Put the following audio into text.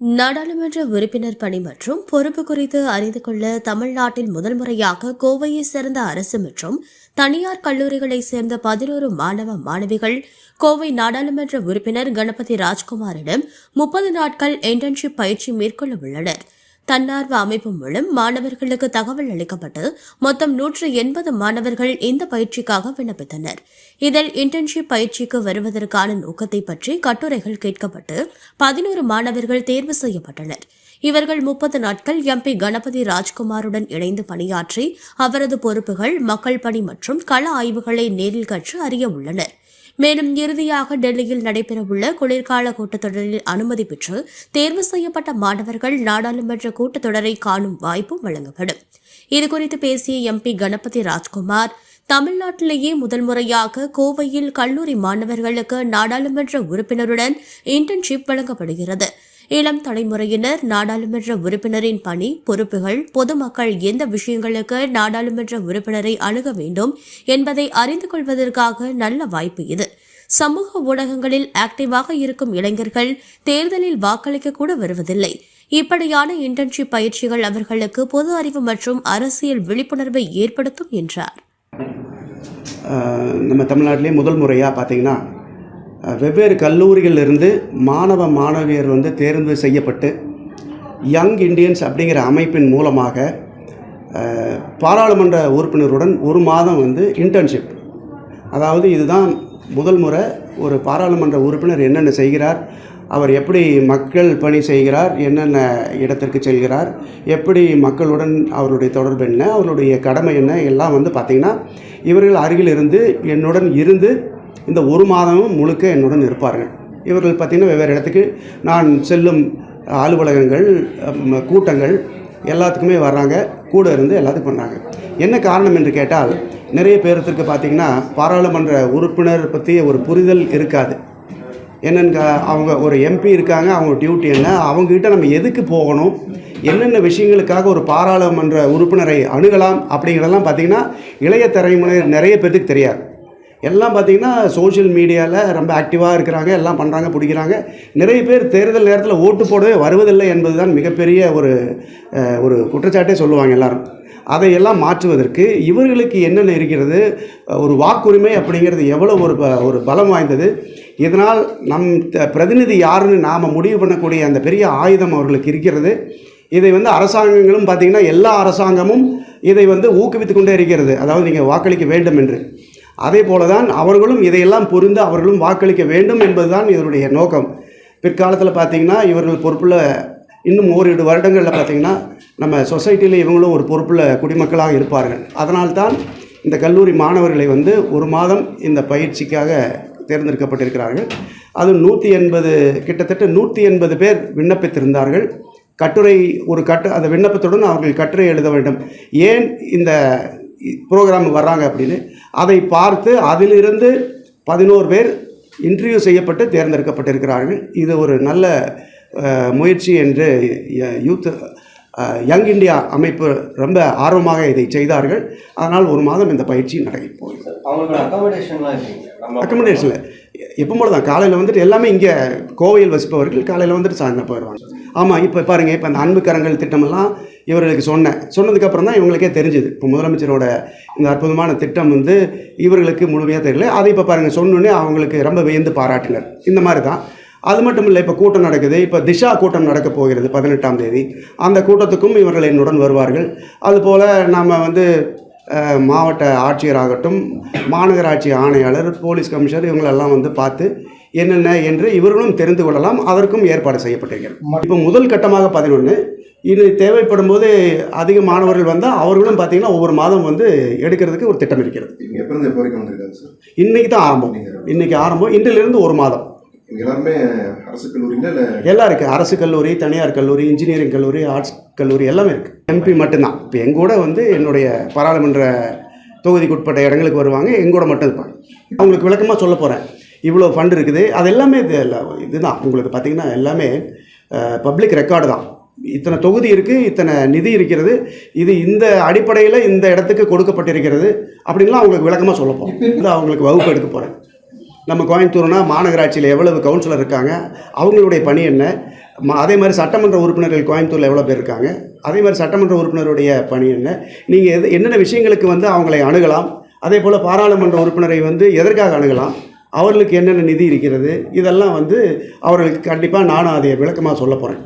நாடாளுமன்ற உறுப்பினர் பணி மற்றும் பொறுப்பு குறித்து அறிந்து கொள்ள தமிழ்நாட்டில் முதல் முறையாக கோவையை சேர்ந்த அரசு மற்றும் தனியார் கல்லூரிகளைச் சேர்ந்த பதினோரு மாணவ மாணவிகள் கோவை நாடாளுமன்ற உறுப்பினர் கணபதி ராஜ்குமாரிடம் முப்பது நாட்கள் இன்டர்ன்ஷிப் பயிற்சி மேற்கொள்ள உள்ளனர். தன்னார்வ அமைப்பு மூலம் மாணவர்களுக்கு தகவல் அளிக்கப்பட்டு மொத்தம் நூற்று எண்பது மாணவர்கள் இந்த பயிற்சிக்காக விண்ணப்பித்தனர். இதில் இன்டர்ன்ஷிப் பயிற்சிக்கு வருவதற்கான நோக்கத்தை பற்றி கட்டுரைகள் கேட்கப்பட்டு பதினோரு மாணவர்கள் தேர்வு செய்யப்பட்டனர். இவர்கள் முப்பது நாட்கள் எம்பி கணபதி ராஜ்குமாருடன் இணைந்து பணியாற்றி அவரது பொறுப்புகள் மக்கள் பணி மற்றும் கள ஆய்வுகளை நேரில் கற்று அறிய உள்ளனர். மேலும் இறுதியாக டெல்லியில் நடைபெறவுள்ள குளிர்கால கூட்டத்தொடரில் அனுமதி பெற்று தேர்வு செய்யப்பட்ட மாணவர்கள் நாடாளுமன்ற கூட்டத்தொடரை காணும் வாய்ப்பும் வழங்கப்படும். இதுகுறித்து பேசிய எம்பி கணபதி ராஜ்குமார் தமிழ்நாட்டிலேயே முதல் முறையாக கோவையில் கல்லூரி மாணவர்களுக்கு நாடாளுமன்ற உறுப்பினருடன் இன்டர்ன்ஷிப் வழங்கப்படுகிறது. இளம் தலைமுறையினர் நாடாளுமன்ற உறுப்பினரின் பணி பொறுப்புகள் பொதுமக்கள் எந்த விஷயங்களுக்கு நாடாளுமன்ற உறுப்பினரை அணுக வேண்டும் என்பதை அறிந்து கொள்வதற்காக நல்ல வாய்ப்பு இது. சமூக ஊடகங்களில் ஆக்டிவாக இருக்கும் இளைஞர்கள் தேர்தலில் வாக்களிக்க கூட வருவதில்லை. இப்படியான இன்டர்ன்ஷிப் பயிற்சிகள் அவர்களுக்கு பொது அறிவு மற்றும் அரசியல் விழிப்புணர்வை ஏற்படுத்தும் என்றார். நம்ம தமிழ்நாட்டிலே முதல் முறையாக பார்த்தீங்கன்னா வெவ்வேறு கல்லூரிகளிலிருந்து மாணவ மாணவியர் வந்து தேர்வு செய்யப்பட்டு யங் இண்டியன்ஸ் அப்படிங்கிற அமைப்பின் மூலமாக பாராளுமன்ற உறுப்பினருடன் ஒரு மாதம் வந்து இன்டர்ன்ஷிப் அதாவது இதுதான் முதல் முறை ஒரு பாராளுமன்ற உறுப்பினர் என்னென்ன செய்கிறார் அவர் எப்படி மக்கள் பணி செய்கிறார் என்னென்ன இடத்திற்கு செல்கிறார் எப்படி மக்களுடன் அவருடைய தொடர்பு என்ன அவருடைய கடமை என்ன எல்லாம் வந்து பார்த்திங்கன்னா இவர்கள் அருகில் இருந்து என்னுடன் இருந்து இந்த ஒரு மாதமும் முழுக்க என்னுடன் இருப்பார்கள். இவர்கள் பார்த்திங்கன்னா வெவ்வேறு இடத்துக்கு நான் செல்லும் அலுவலகங்கள் கூட்டங்கள் எல்லாத்துக்குமே வர்றாங்க. கூட இருந்து எல்லாத்துக்கும் பண்ணுறாங்க என்ன காரணம் என்று கேட்டால் நிறைய பேர்த்திற்கு பார்த்திங்கன்னா பாராளுமன்ற உறுப்பினர் பற்றிய ஒரு புரிதல் இருக்காது. என்னென்னு அவங்க ஒரு எம்பி இருக்காங்க அவங்க டியூட்டி என்ன அவங்ககிட்ட நம்ம எதுக்கு போகணும் என்னென்ன விஷயங்களுக்காக ஒரு பாராளுமன்ற உறுப்பினரை அணுகலாம் அப்படிங்கிறதெல்லாம் பார்த்திங்கன்னா இளைய தலைமுறை நிறைய பேர்த்துக்கு தெரியாது. எல்லாம் பார்த்திங்கன்னா சோஷியல் மீடியாவில் ரொம்ப ஆக்டிவாக இருக்கிறாங்க எல்லாம் பண்ணுறாங்க பிடிக்கிறாங்க. நிறைய பேர் தேர்தல் நேரத்தில் ஓட்டு போடவே வருவதில்லை என்பது தான் மிகப்பெரிய ஒரு ஒரு குற்றச்சாட்டே சொல்லுவாங்க எல்லோரும். அதையெல்லாம் மாற்றுவதற்கு இவர்களுக்கு என்னென்ன இருக்கிறது ஒரு வாக்குரிமை அப்படிங்கிறது எவ்வளோ ஒரு ப- ஒரு பலம் வாய்ந்தது. இதனால் நம் த- பிரதிநிதி யாருன்னு நாம் முடிவு பண்ணக்கூடிய அந்த பெரிய ஆயுதம் அவர்களுக்கு இருக்கிறது. இதை வந்து அரசாங்கங்களும் பார்த்திங்கன்னா எல்லா அரசாங்கமும் இதை வந்து ஊக்குவித்து கொண்டே இருக்கிறது. அதாவது நீங்கள் வாக்களிக்க வேண்டும் என்று. அதே போல தான் அவர்களும் இதையெல்லாம் புரிந்து அவர்களும் வாக்களிக்க வேண்டும் என்பதுதான் இதனுடைய நோக்கம். பிற்காலத்தில் பார்த்தீங்கன்னா இவர்கள் பொறுப்பில் இன்னும் ஓரிரு வருடங்களில் பார்த்தீங்கன்னா நம்ம சொசைட்டியில் இவங்களும் ஒரு பொறுப்பில் குடிமக்களாக இருப்பார்கள். அதனால்தான் இந்த கல்லூரி மாணவர்களை வந்து ஒரு மாதம் இந்த பயிற்சிக்காக தேர்ந்தெடுக்கப்பட்டிருக்கிறார்கள். அது நூற்றி எண்பது கிட்டத்தட்ட நூற்றி எண்பது பேர் விண்ணப்பித்திருந்தார்கள். கட்டுரை ஒரு கட்டு அந்த விண்ணப்பத்துடன் அவர்கள் கட்டுரை எழுத வேண்டும். ஏன் இந்த ப்ரோக்ராம் வர்றாங்க அப்படின்னு. அதை பார்த்து அதிலிருந்து பதினோரு பேர் இன்டர்வியூ செய்யப்பட்டு தேர்ந்தெடுக்கப்பட்டிருக்கிறார்கள். இது ஒரு நல்ல முயற்சி என்று யூத் யங் இந்தியா அமைப்பு ரொம்ப ஆர்வமாக இதை செய்தார்கள். அதனால் ஒரு மாதம் இந்த பயிற்சி நடக்க போகுது அக்கமடேஷனில் எப்போ போல தான் காலையில் வந்துட்டு எல்லாமே இங்கே கோவையில் வசிப்பவர்கள் காலையில் வந்துட்டு சாயந்தரம் போயிடுவாங்க. ஆமாம் இப்போ பாருங்கள் இப்போ அந்த அன்பு கரங்கள் திட்டமெல்லாம் இவர்களுக்கு சொன்னேன். சொன்னதுக்கப்புறம் தான் இவங்களுக்கே தெரிஞ்சுது. இப்போ முதலமைச்சரோட இந்த அற்புதமான திட்டம் வந்து இவர்களுக்கு முழுமையாக தெரியல. அதை இப்போ பாருங்கள் சொன்னோன்னே அவங்களுக்கு ரொம்ப வியந்து பாராட்டினர். இந்த மாதிரி தான் அது மட்டும் இல்லை இப்போ கூட்டம் நடக்குது. இப்போ திஷா கூட்டம் நடக்க போகிறது பதினெட்டாம் தேதி. அந்த கூட்டத்துக்கும் இவர்கள் என்னுடன் வருவார்கள். அதுபோல் நாம் வந்து மாவட்ட ஆட்சியராகட்டும் மாநகராட்சி ஆணையாளர் போலீஸ் கமிஷனர் இவங்களெல்லாம் வந்து பார்த்து என்னென்ன என்று இவர்களும் தெரிந்து கொள்ளலாம் அதற்கும் ஏற்பாடு செய்யப்பட்டிருக்கிறது. இப்போ முதல் கட்டமாக பதினொன்று இது தேவைப்படும் போது அதிக மாணவர்கள் வந்தால் அவர்களும் பார்த்தீங்கன்னா ஒவ்வொரு மாதம் வந்து எடுக்கிறதுக்கு ஒரு திட்டம் இருக்கிறது. இன்னைக்கு தான் ஆரம்பம். இன்னைக்கு ஆரம்பம். இன்றிலிருந்து ஒரு மாதம். எல்லாருமே அரசு கல்லூரிங்களா இல்லை எல்லாம் இருக்குது அரசு கல்லூரி தனியார் கல்லூரி இன்ஜினியரிங் கல்லூரி ஆர்ட்ஸ் கல்லூரி எல்லாமே இருக்குது எம்பி மட்டும்தான். இப்போ எங்கூட வந்து என்னுடைய பாராளுமன்ற தொகுதிக்கு உட்பட்ட இடங்களுக்கு வருவாங்க. எங்கூட மட்டும் இருப்பாங்க. அவங்களுக்கு விளக்கமாக சொல்ல போகிறேன் இவ்வளோ ஃபண்ட் இருக்குது. அது எல்லாமே இது இல்ல- இதுதான். உங்களுக்கு பார்த்தீங்கன்னா எல்லாமே பப்ளிக் ரெக்கார்டு தான். இத்தனை தொகுதி இருக்குது இத்தனை நிதி இருக்கிறது. இது இந்த அடிப்படையில் இந்த இடத்துக்கு கொடுக்கப்பட்டிருக்கிறது அப்படின்லாம் அவங்களுக்கு விளக்கமாக சொல்ல போகிறோம் இது அவங்களுக்கு வகுப்பு எடுக்க போகிறேன் நம்ம கோயம்புத்தூர்னா மாநகராட்சியில் எவ்வளவு கவுன்சிலர் இருக்காங்க? அவங்களுடைய பணி என்ன? மா அதே மாதிரி சட்டமன்ற உறுப்பினர்கள் கோயம்புத்தூரில் எவ்வளோ பேர் இருக்காங்க? அதே மாதிரி சட்டமன்ற உறுப்பினருடைய பணி என்ன? நீங்கள் எது என்னென்ன விஷயங்களுக்கு வந்து அவங்களை அணுகலாம்? அதே போல் பாராளுமன்ற உறுப்பினரை வந்து எதற்காக அணுகலாம்? அவர்களுக்கு என்னென்ன நிதி இருக்கிறது? இதெல்லாம் வந்து அவர்களுக்கு கண்டிப்பாக நானும் அதை விளக்கமாக சொல்ல போகிறேன்